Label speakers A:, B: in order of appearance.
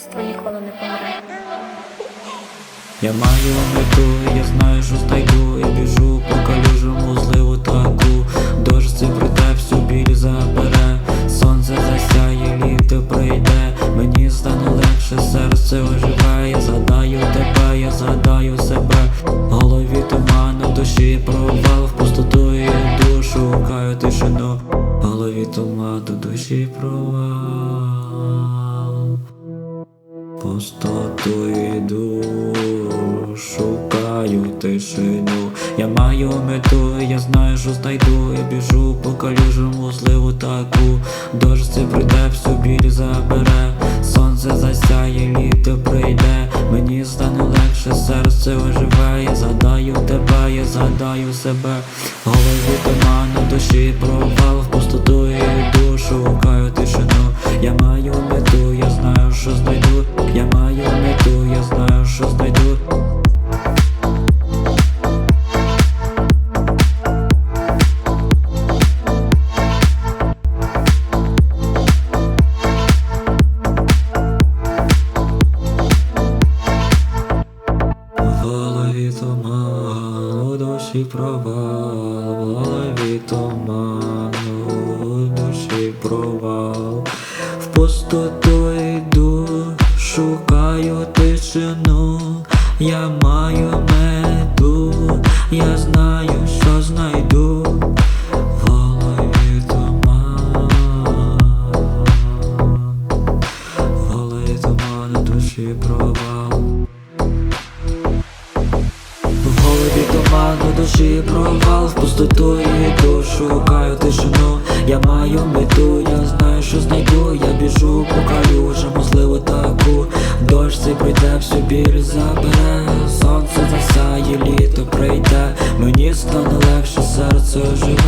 A: мистецтво ніколи не помре. Я маю мету, я знаю, що знайду, я біжу по калюжому зливу таку, дощ це прийде, всю біль забере, сонце засяє, літо прийде, мені стане легше, серце оживе, я задаю тебе, я задаю себе, в голові туман, в душі провал, в пустоту я душу, шукаю тишину, в голові туман, в душі провал. Пустоту йду, шукаю тишину. Я маю мету, я знаю, що знайду. Я біжу по калюжому зливу таку. Дощ це прийде, всю біль забере. Сонце засяє, літо прийде. Мені стане легше, серце оживе. Я згадаю тебе, я згадаю себе. Голові туман, душі провал, в пустоту йду, шукаю тишину. Я маю душі провал, голові душі провал, в пустоту йду, шукаю тишину, я маю мету, я знаю, що знайду, голові туман, голові туман, душі провал. Туман, душі провал, в пустоту йду, шукаю тишину, я маю мету, я знаю, що знайду, я біжу по калюжам, можливо таку. Дощ цей прийде, всю біль забере, сонце засяє, літо прийде, мені стане легше, серце оживе